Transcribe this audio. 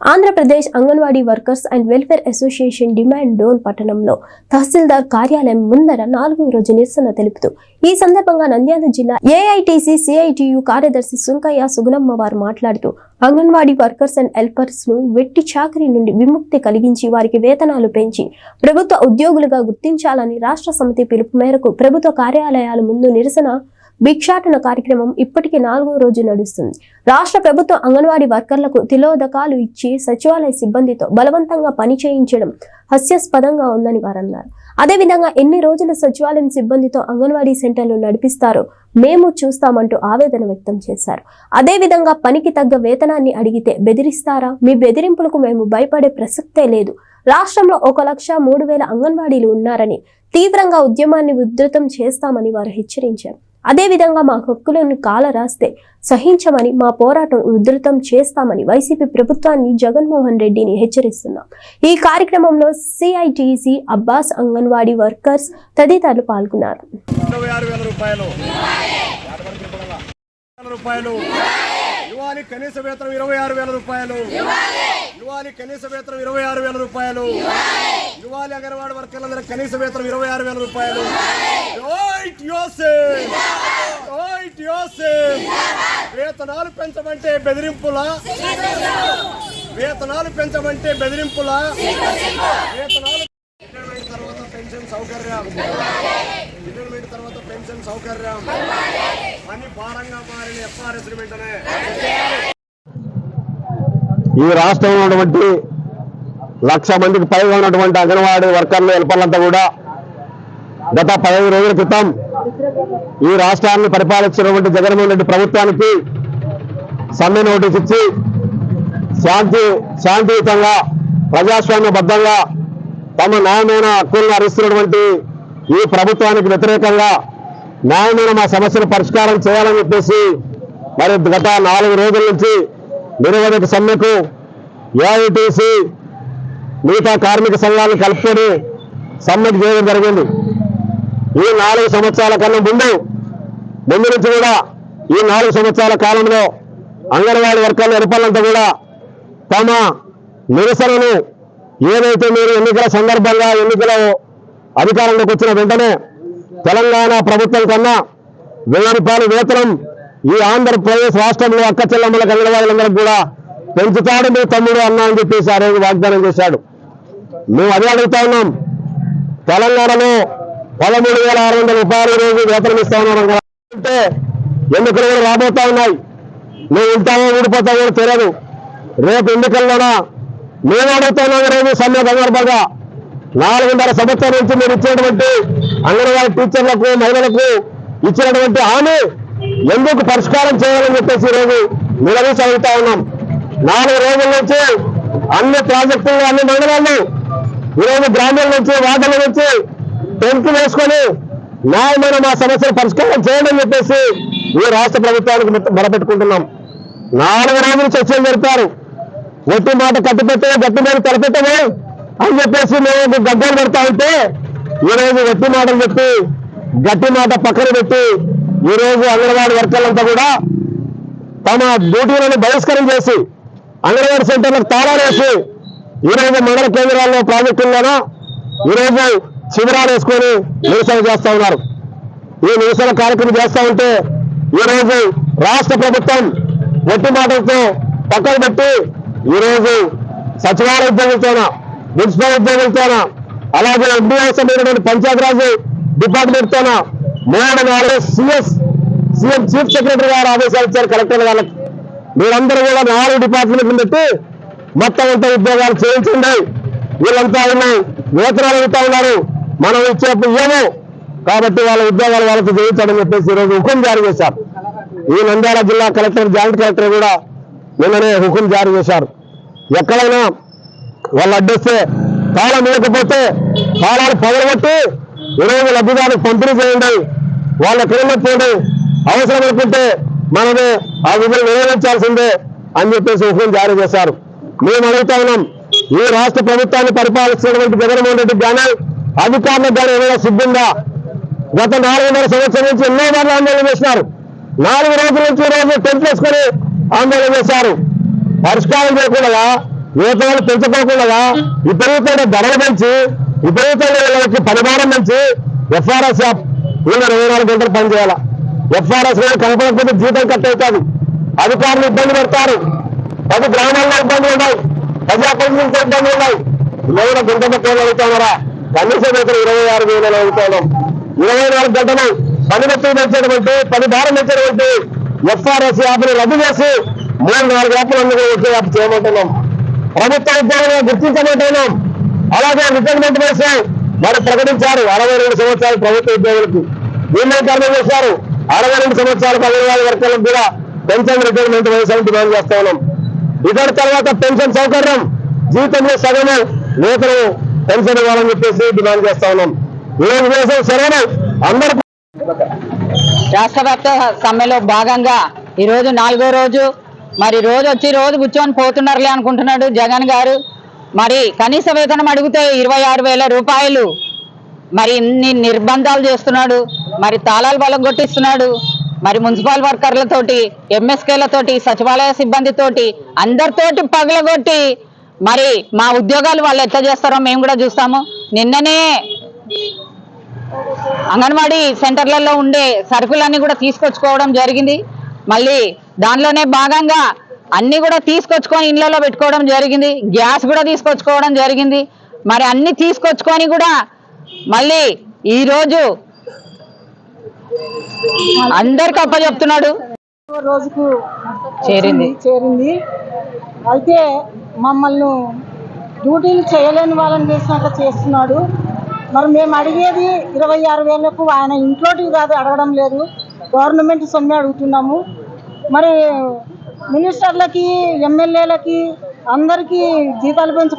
Andhra Pradesh anganwadi workers and welfare association demand Dhone పట్టణంలో తహసీల్దార్ కార్యాలయం ముందర నాలుగవ రోజు నిరసన తెలుపుతూ ఈ సందర్భంగా నంద్యాల జిల్లా ఏఐటీసీ సిఐటియు కార్యదర్శి సుంకయ్య సుగుణమ్మ వారు మాట్లాడుతూ అంగన్వాడీ వర్కర్స్ అండ్ హెల్పర్స్ను వెట్టి చాకరీ నుండి విముక్తి కలిగించి వారికి వేతనాలు పెంచి ప్రభుత్వ ఉద్యోగులుగా గుర్తించాలని రాష్ట్ర సమితి పిలుపు మేరకు ప్రభుత్వ కార్యాలయాల ముందు నిరసన భిక్షాటన కార్యక్రమం ఇప్పటికి నాలుగో రోజు నడుస్తుంది. రాష్ట్ర ప్రభుత్వం అంగన్వాడీ వర్కర్లకు తిలోదకాలు ఇచ్చి సచివాలయ సిబ్బందితో బలవంతంగా పని చేయించడం హాస్యాస్పదంగా ఉందని వారన్నారు. అదేవిధంగా ఎన్ని రోజుల సచివాలయం సిబ్బందితో అంగన్వాడీ సెంటర్లు నడిపిస్తారో మేము చూస్తామంటూ ఆవేదన వ్యక్తం చేశారు. అదేవిధంగా పనికి తగ్గ వేతనాన్ని అడిగితే బెదిరిస్తారా? మీ బెదిరింపులకు మేము భయపడే ప్రసక్తే లేదు. రాష్ట్రంలో ఒక లక్ష మూడు వేల అంగన్వాడీలు ఉన్నారని తీవ్రంగా ఉద్యమాన్ని ఉధృతం చేస్తామని వారు హెచ్చరించారు. అదేవిధంగా మా హక్కులను కాల రాస్తే సహించమని మా పోరాటం ఉధృతం చేస్తామని వైసీపీ ప్రభుత్వాన్ని జగన్మోహన్ రెడ్డిని హెచ్చరిస్తున్నాం. ఈ కార్యక్రమంలో సిఐటిసి అబ్బాస్ అంగన్వాడీ వర్కర్స్ తదితరులు పాల్గొన్నారు. రూపాయలు. ఇవ్వాలి కనీస వేతనం ఇరవై ఆరు వేల రూపాయలు. ఇవ్వాలి కనీస వేతనం ఇరవై ఆరు వేల రూపాయలు. ఇవ్వాలి అంగన్వాడి వర్కర్లందరూ కనీస వేతనం ఇరవై ఆరు వేల రూపాయలు. వేతనాలు పెంచమంటే బెదిరింపుల? వేతనాలు పెంచమంటే బెదిరింపుల? వేతనాలు తర్వాత పెన్షన్ సౌకర్యాలు. రిటైర్మెంట్ పెన్షన్ సౌకర్యం. భారంగా మారిన ఎఫ్ఆర్ఎస్ వెంటనే. ఈ రాష్ట్రంలో ఉన్నటువంటి లక్ష మందికి పైగా ఉన్నటువంటి అంగన్వాడీ వర్కర్లు హెల్పర్లంతా కూడా గత పదహైదు రోజుల క్రితం ఈ రాష్ట్రాన్ని పరిపాలించినటువంటి జగన్మోహన్ రెడ్డి ప్రభుత్వానికి సమ్మె నోటీస్ ఇచ్చి శాంతి శాంతియుతంగా ప్రజాస్వామ్యబద్ధంగా తమ న్యాయమైన హక్కులను అరిస్తున్నటువంటి ఈ ప్రభుత్వానికి వ్యతిరేకంగా న్యాయమైన మా సమస్యను పరిష్కారం చేయాలని చెప్పేసి మరి గత నాలుగు రోజుల నుంచి నిరవధిక సమ్మెకు ఏఐటీసీ మిగతా కార్మిక సంఘాలను కలుపుకొని సమ్మెకు చేయడం జరిగింది. ఈ నాలుగు సంవత్సరాల కన్నా ముందు ముందు నుంచి కూడా ఈ నాలుగు సంవత్సరాల కాలంలో అంగన్వాడీ వర్గాల ఎరుపలంతా కూడా తమ నిరసనను ఏదైతే మీరు ఎన్నికల సందర్భంగా ఎన్నికల అధికారంలోకి వచ్చిన వెంటనే తెలంగాణ ప్రభుత్వం కన్నా వెయ్యి రూపాయలు వేతనం ఈ ఆంధ్రప్రదేశ్ రాష్ట్రంలో అక్క చెల్లమ్మలకు అంగన్వాడీలందరికీ కూడా పెంచుతాడు మీ తమ్ముడు అన్న అని చెప్పేసి ఆ రోజు వాగ్దానం చేశాడు. మేము అదే అడుగుతా ఉన్నాం. తెలంగాణలో పదమూడు వేల ఆరు వందల రూపాయలు రోజు వేతనం ఇస్తా ఉన్నాం అంటే ఎన్నికలు కూడా రాబోతా ఉన్నాయి. నువ్వు ఉంటావో ఊడిపోతావో కూడా తెలియదు. రేపు ఎన్నికల్లోనా? మేము అడుగుతున్నాం రోజు సమ్మె సందర్భంగా నాలుగున్నర సంవత్సరాల నుంచి మీరు ఇచ్చినటువంటి అంగన్వాడీ టీచర్లకు మహిళలకు ఇచ్చినటువంటి హామీ ఎందుకు పరిష్కారం చేయాలని చెప్పేసి ఈరోజు నిలదీసి అడుగుతా ఉన్నాం. నాలుగు రోజుల నుంచి అన్ని ప్రాజెక్టులు అన్ని మండలాలు ఈరోజు గ్రామాల నుంచి వార్డుల నుంచి టెంట్లు వేసుకొని న్యాయమైన మా సమస్యలు పరిష్కారం చేయండి అని చెప్పేసి ఈ రాష్ట్ర ప్రభుత్వానికి మొత్తం మొరపెట్టుకుంటున్నాం నాలుగు రోజులు చర్చలు జరిపారు. గట్టి మాట కట్టిపెట్టే గట్టి మీద తలపెట్టమే అని చెప్పేసి మేము గడ్డలు పెడతా ఉంటే ఈ రోజు మాటలు చెప్పి గట్టి మాట పక్కన పెట్టి ఈ రోజు అంగన్వాడీ వర్కర్లంతా కూడా తమ డ్యూటీలను బహిష్కరణ చేసి అంగన్వాడీ సెంటర్లకు తాళాలు వేసి ఈరోజు మండల కేంద్రాల్లో ప్రాజెక్టుల్లోనూ ఈ రోజు శిబిరాలు వేసుకొని నిరసన చేస్తా ఉన్నారు. ఈ నిరసన కార్యక్రమం చేస్తూ ఉంటే ఈరోజు రాష్ట్ర ప్రభుత్వం ఒట్టి మాటలతో పక్కన పెట్టి ఈ రోజు సచివాలయ ఉద్యోగులతోన మున్సిపల్ ఉద్యోగులతోన అలాగే ఎంబీఎస్ పంచాయతీరాజ్ డిపార్ట్మెంట్ తోన మూడు నాలుగు సిఎస్ సీఎం చీఫ్ సెక్రటరీ గారు ఆదేశాలు ఇచ్చారు కలెక్టర్ వాళ్ళకి. మీరందరూ కూడా నాలుగు డిపార్ట్మెంట్లు పెట్టి మొత్తం అంతా ఉద్యోగాలు చేయించండి. వీళ్ళంతా ఉన్నాయి వేతనాలు అడుగుతా ఉన్నారు. మనం ఇచ్చినప్పుడు ఏమో కాబట్టి వాళ్ళ ఉద్యోగాలు వాళ్ళకి చేయించాలని చెప్పేసి ఈరోజు హుకుం జారీ చేశారు. ఈ నంద్యాల జిల్లా కలెక్టర్ జాయింట్ కలెక్టర్ కూడా నిన్ననే హుకుం జారీ చేశారు. ఎక్కడైనా వాళ్ళు అడ్డొస్తే కాలం లేకపోతే కాలాలు పగలబట్టి ఇరవై లబ్ధిదారులకు పంపిణీ చేయండి. వాళ్ళు ఎక్కడైనా అవసరం అనుకుంటే మనమే ఆ విధులు నిర్వహించాల్సిందే అని చెప్పేసి హుకుం జారీ చేశారు. మేము అడుగుతా ఉన్నాం ఈ రాష్ట్ర ప్రభుత్వాన్ని పరిపాలిస్తున్నటువంటి జగన్మోహన్ రెడ్డి కానీ అధికారులకు కానీ ఏమైనా సిద్ధంగా గత నాలుగున్నర సంవత్సరం నుంచి ఎన్నో మార్లు ఆందోళన చేసినారు. నాలుగు రోజుల నుంచి రోజు టెంట్ వేసుకొని ఆందోళన చేశారు. పరిష్కారం చేయకుండా వేతనాలు పెంచుకోకుండా విపరీతమైన ధరలు పెంచి విపరీతమైన వీళ్ళకి పరిమాణం పెంచి ఎఫ్ఆర్ఎస్ యాప్ వీళ్ళు ఇరవై నాలుగు గంటలు పనిచేయాల. ఎఫ్ఆర్ఎస్ కనపడకపోతే జీతం కట్ అవుతుంది అధికారులు ఇబ్బంది పెడతారు. పది గ్రామాల్లో ఇబ్బందులు ఉన్నాయి. ప్రజాప్రతినిధులతో ఇబ్బందులు ఉన్నాయి. ఇరవై గంట కోళ్ళు అవుతామరా కనీసం ఇక్కడ ఇరవై ఆరు వేలు అవుతాను ఇరవై నాలుగు గంటలు పని మెత్తులు పెంచేటువంటి పని భారం పెంచేటువంటి ఎఫ్ఆర్ఎస్ యాప్ని రద్దు చేసి మూడు నాలుగు యాప్లు అందుకు వచ్చే యాప్ చేయమంటున్నాం. ప్రభుత్వ ఉద్యోగులను గుర్తించమంటున్నాం. అలాగే రిటైర్మెంట్ వయసు మరి ప్రకటించారు. అరవై రెండు సంవత్సరాలు ప్రభుత్వ ఉద్యోగులకు నిన్నీకరణ చేశారు. అరవై రెండు సంవత్సరాలు అంగన్వాడీ వర్గాలకు కూడా పెన్షన్ రిటైర్మెంట్ వయసు అని డిమాండ్ చేస్తా ఉన్నాం. ఇద్దరు తర్వాత పెన్షన్ సౌకర్యం. జీవితంలో సగము నూతన పెన్షన్ ఇవ్వాలని చెప్పేసి డిమాండ్ చేస్తా ఉన్నాం. ఈరోజు దేశం సరైన అందరూ రాష్ట్ర వ్యాప్త సమ్మెలో భాగంగా ఈ రోజు నాలుగో రోజు మరి రోజు వచ్చి రోజు కూర్చొని పోతున్నారులే అనుకుంటున్నాడు జగన్ గారు. మరి కనీస వేతనం అడిగితే ఇరవై ఆరు వేల రూపాయలు. మరి ఇన్ని నిర్బంధాలు చేస్తున్నాడు. మరి తాళాలు బలగొట్టిస్తున్నాడు మరి మున్సిపల్ వర్కర్లతోటి ఎంఎస్కేలతోటి సచివాలయ సిబ్బందితోటి అందరితోటి పగలగొట్టి మరి మా ఉద్యోగాలు వాళ్ళు ఎట్లా చేస్తారో మేము కూడా చూస్తాము. నిన్ననే అంగన్వాడీ సెంటర్లలో ఉండే సరుకులన్నీ కూడా తీసుకొచ్చుకోవడం జరిగింది. మళ్ళీ దానిలోనే భాగంగా అన్ని కూడా తీసుకొచ్చుకొని ఇళ్ళలో పెట్టుకోవడం జరిగింది. గ్యాస్ కూడా తీసుకొచ్చుకోవడం జరిగింది. మరి అన్ని తీసుకొచ్చుకొని కూడా మళ్ళీ ఈ రోజు అందరికి అప్పచెప్తున్నాడు. రోజుకు చేరింది. చేరింది. అయితే మమ్మల్ని డ్యూటీలు చేయలేని వాళ్ళని చేసినాక చేస్తున్నాడు. మరి మేము అడిగేది ఇరవై ఆరు వేలకు ఆయన ఇంట్లోటివి కాదు అడగడం లేదు. గవర్నమెంట్ సొమ్మె అడుగుతున్నాము. మరి మినిస్టర్లకి ఎమ్మెల్యేలకి అందరికీ జీతాలు పెంచుకో